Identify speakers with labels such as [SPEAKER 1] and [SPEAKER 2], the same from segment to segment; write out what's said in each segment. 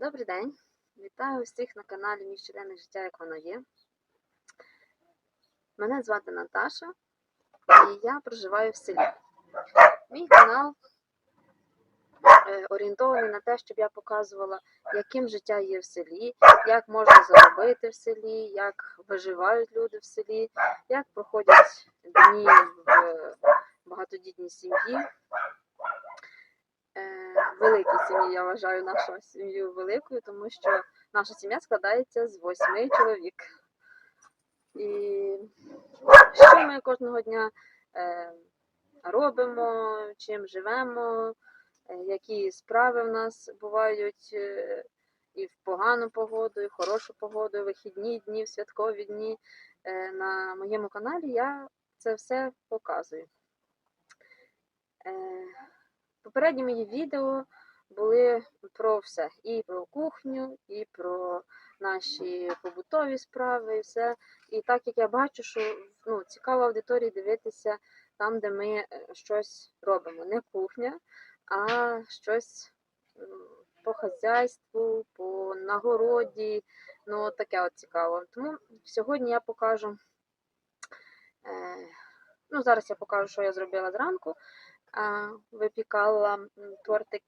[SPEAKER 1] Добрий день! Вітаю всіх на каналі Мій щоденне життя, як воно є. Мене звати Наташа і я проживаю в селі. Мій канал е, орієнтований на те, щоб я показувала, яким життя є в селі, як можна заробити в селі, як виживають люди в селі, як проходять дні в е, багатодітній сім'ї. Великій сім'ї, я вважаю нашу сім'ю великою, тому що наша сім'я складається з восьми чоловік. І що ми кожного дня е, робимо, чим живемо, е, які справи в нас бувають е, і в погану погоду, і в хорошу погоду, і вихідні дні, в святкові дні. На моєму каналі я це все показую. Попередні мої відео були про все. І про кухню, і про наші побутові справи, і все. І так як я бачу, що ну, цікаво аудиторії дивитися там, де ми е, щось робимо. Не кухня, а щось по хазяйству, по нагороді. Ну, таке от цікаво. Тому сьогодні я покажу. Е, ну, зараз я покажу, що я зробила зранку випікала тортик.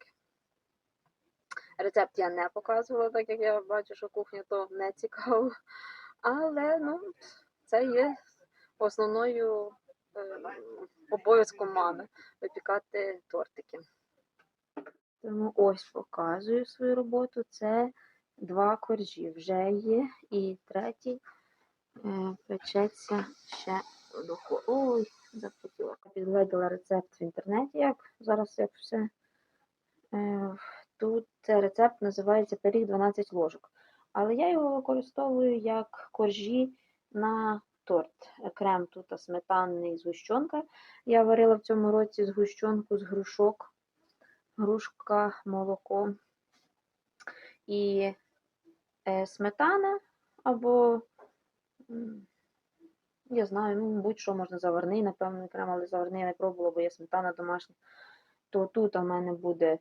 [SPEAKER 1] Рецепт я не показувала, так як я бачу, що кухня то не цікаво. Але ну, це є основною е, обов'язком мами випікати тортики. Тому ось показую свою роботу. Це два коржі вже є, і третій е, печеться ще духовці. Ой, запотіла. Підгледіла рецепт в інтернеті, як зараз як все. Е, Тут рецепт називається пиріг 12 ложок. Але я його використовую як коржі на торт. Крем тут сметанний згущенка. Я варила в цьому році згущенку з грушок, грушка, молоко і е, сметана або я знаю, ну, будь-що можна заварний, напевно, крем, але заварний я не пробувала, бо є сметана домашня. То тут у мене буде,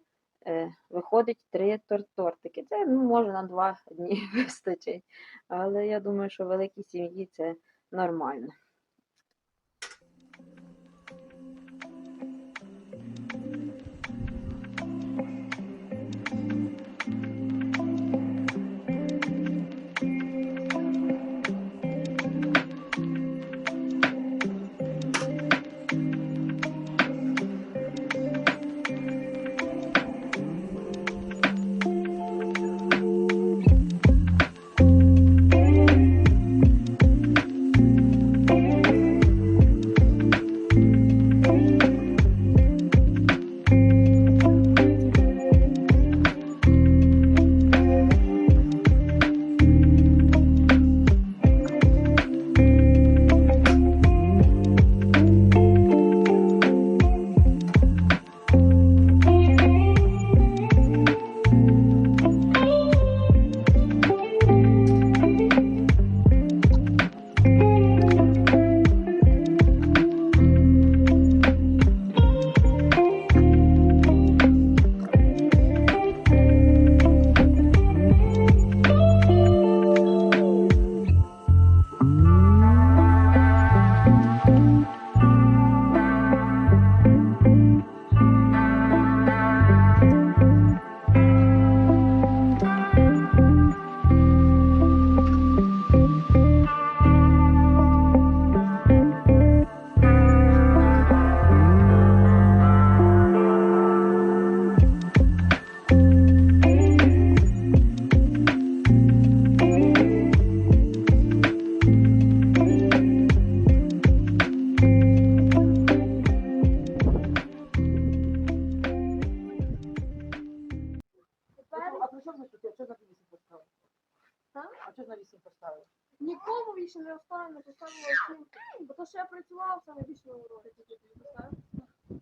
[SPEAKER 1] е, виходить три тортики. Це ну, може на два дні вистачить. Але я думаю, що великій сім'ї це нормально.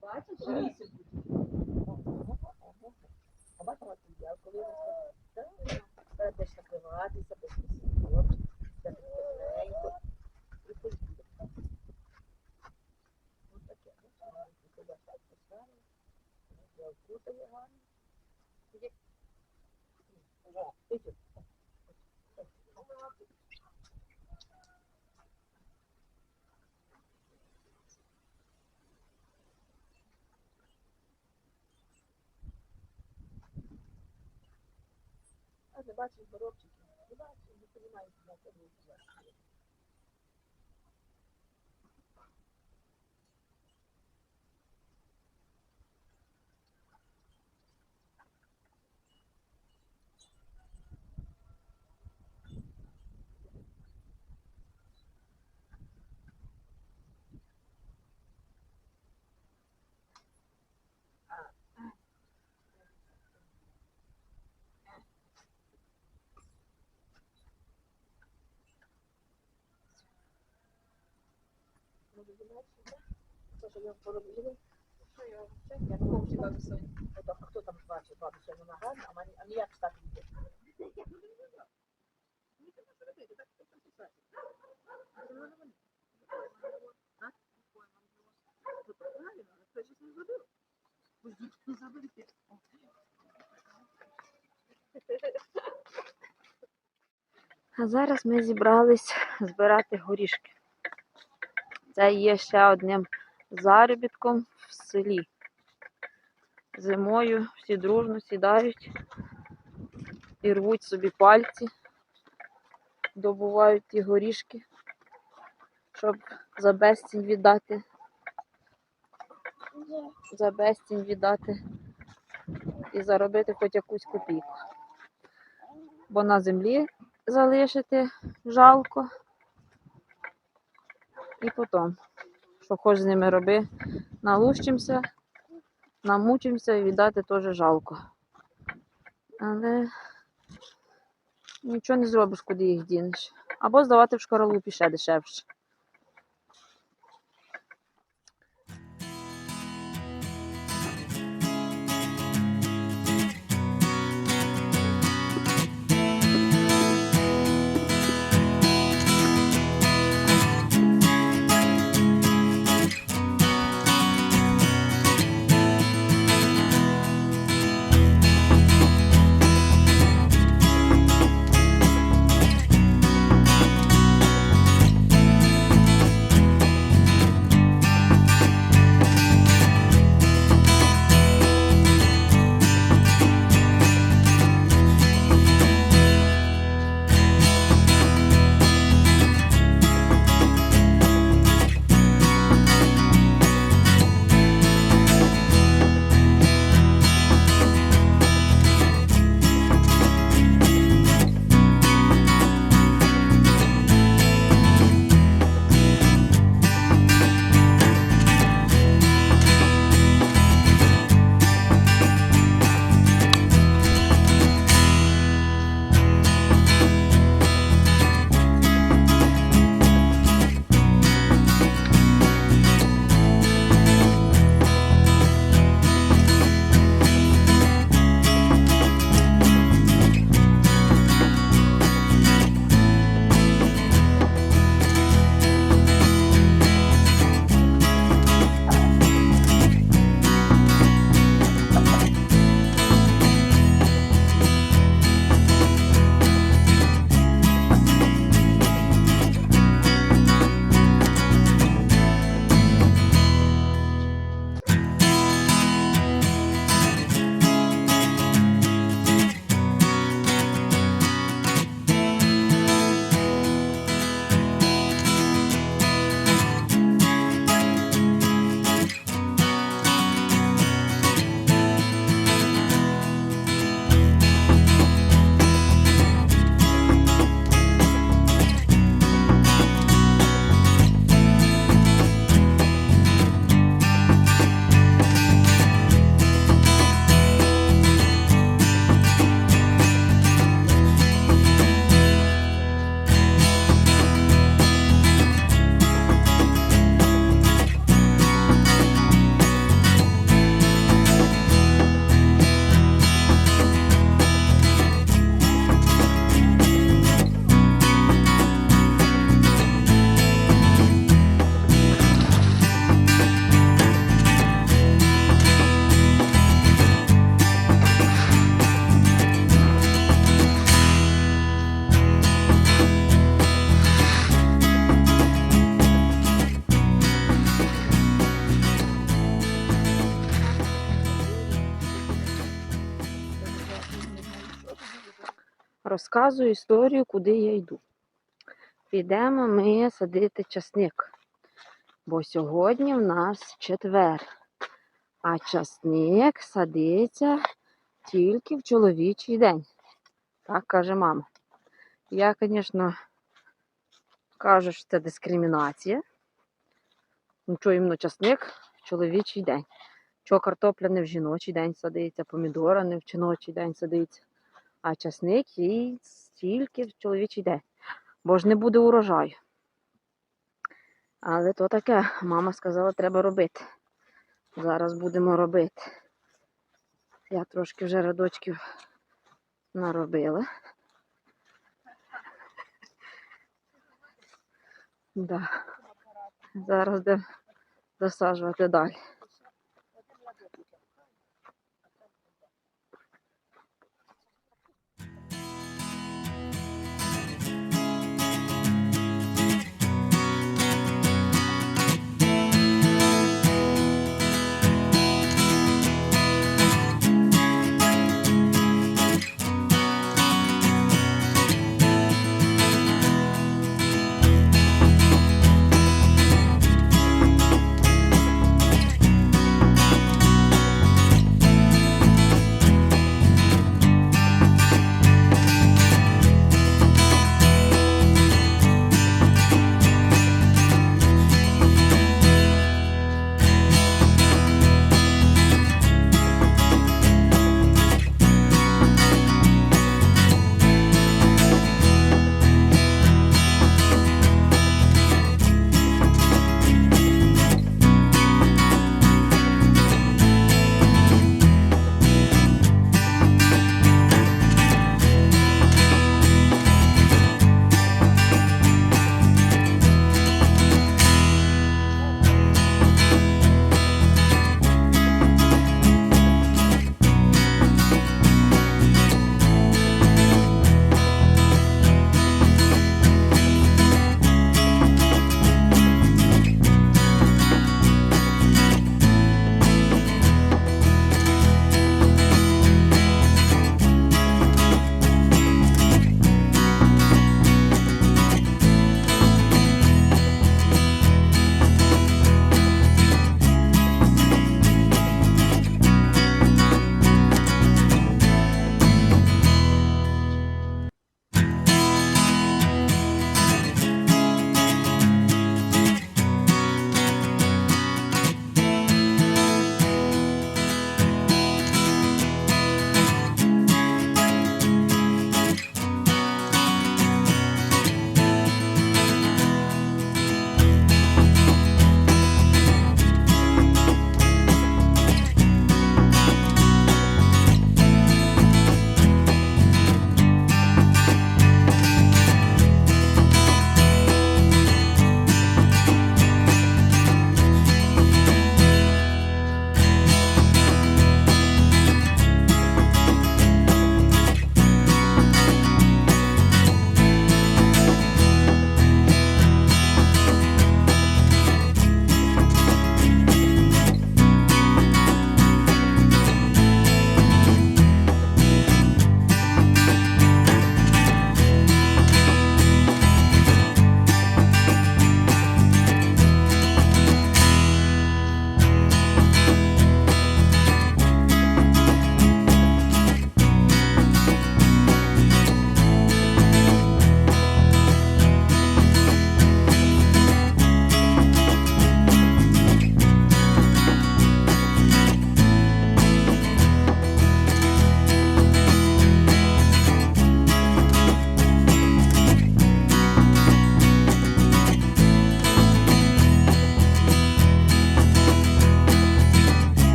[SPEAKER 2] Бачиш? Вісім тут. А бачила ти, я коли я розказала, треба десь накриватися, без вісім, це тепленько. І поїде. Ось таке. Ось туди так поставили. Я вкутаю гарно. Тоді Идем. А не боробчики? Не розумієш, на це не я поробила?
[SPEAKER 1] Що
[SPEAKER 2] не там бачив, бабу, що вона гарна, а мені, а так йде.
[SPEAKER 1] А зараз ми зібрались збирати горішки. Це є ще одним заробітком в селі. Зимою всі дружно сідають і рвуть собі пальці, добувають ті горішки, щоб за безцінь віддати. За безцінь віддати і заробити хоч якусь копійку. Бо на землі залишити жалко. І потім, що хоч з ними роби, налущимося, намучимося і віддати теж жалко. Але нічого не зробиш, куди їх дінеш. Або здавати в шкаралупі ще дешевше. Розказую історію, куди я йду. Підемо ми садити часник. Бо сьогодні в нас четвер. А часник садиться тільки в чоловічий день. Так каже мама. Я, звісно, кажу, що це дискримінація. Ну, іменно часник в чоловічий день. Чого картопля не в жіночий день садиться, помідора не в жіночий день садиться, а часник і тільки в чоловічий день. Бо ж не буде урожаю. Але то таке, мама сказала, треба робити. Зараз будемо робити. Я трошки вже радочків наробила. Да. Зараз будемо засаджувати далі.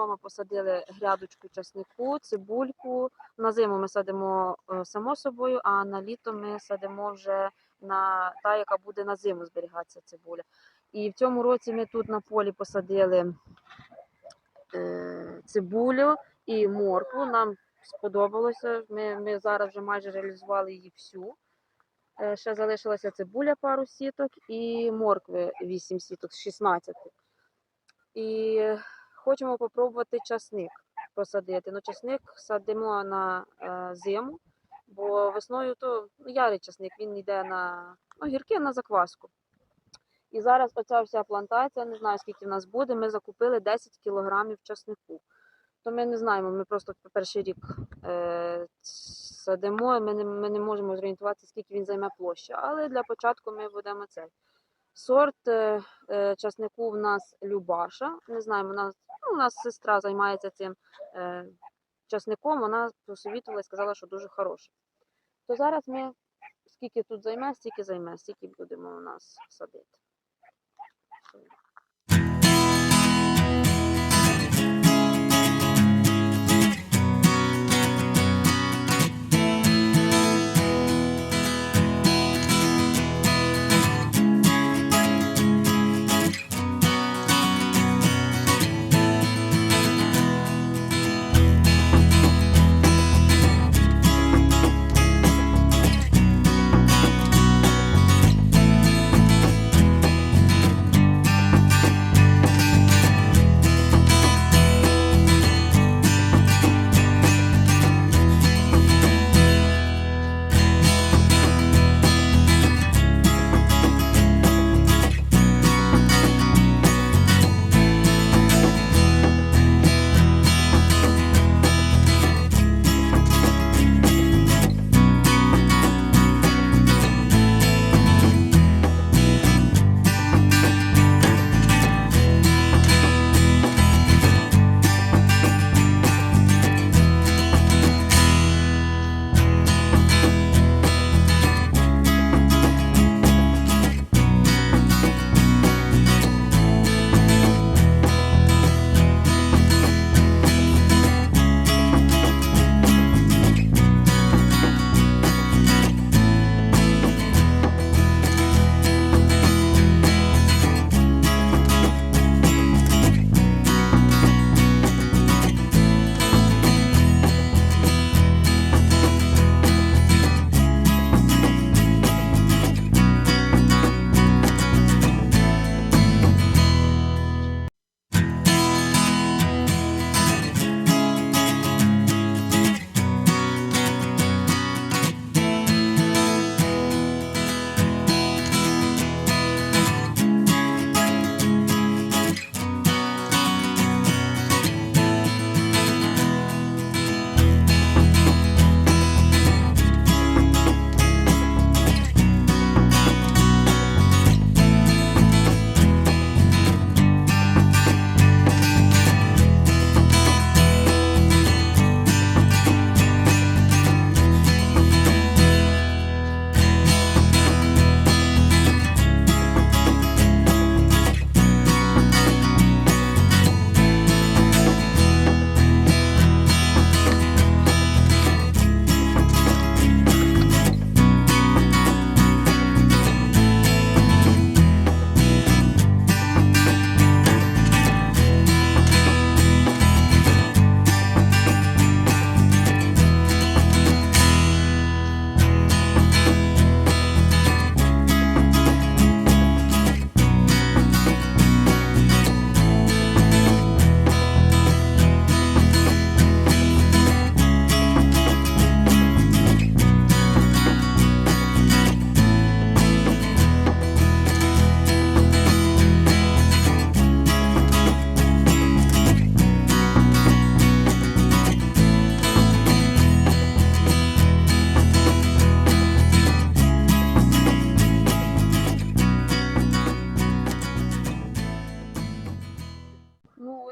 [SPEAKER 1] Вдома посадили грядочку часнику, цибульку. На зиму ми садимо е, само собою, а на літо ми садимо вже на та, яка буде на зиму зберігатися цибуля. І в цьому році ми тут на полі посадили е, цибулю і моркву. Нам сподобалося. Ми, ми зараз вже майже реалізували її всю. Е, Ще залишилася цибуля пару сіток і моркви 8 сіток з 16. І хочемо попробувати часник посадити. Ну, часник садимо на е, зиму, бо весною то ну, ярий часник, він йде на ну, гірки на закваску. І зараз оця вся плантація, не знаю скільки в нас буде. Ми закупили 10 кілограмів часнику. То ми не знаємо, ми просто перший рік е, садимо, ми не, ми не можемо зорієнтуватися, скільки він займе площа. Але для початку ми будемо цей. Сорт е, е, часнику в нас Любаша. Не знаю, у нас, ну, у нас сестра займається цим е, часником, вона посовітувала і сказала, що дуже хороший. То зараз ми скільки тут займе, стільки займе, стільки будемо у нас садити.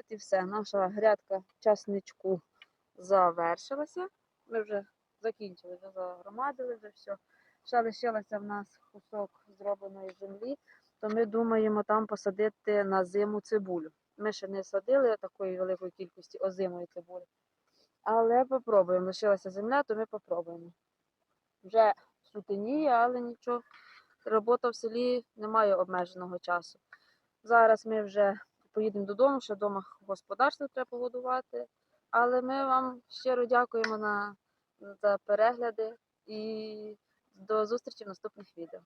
[SPEAKER 1] І все. Наша грядка часничку завершилася. Ми вже закінчили, вже загромадили, вже все. Ще лишилося в нас кусок зробленої землі, то ми думаємо там посадити на зиму цибулю. Ми ще не садили такої великої кількості озимої цибулі. Але попробуємо. Лишилася земля, то ми попробуємо. Вже сутеніє, але нічого. Робота в селі не має обмеженого часу. Зараз ми вже поїдемо додому, ще вдома господарство треба погодувати. Але ми вам щиро дякуємо на, за перегляди і до зустрічі в наступних відео.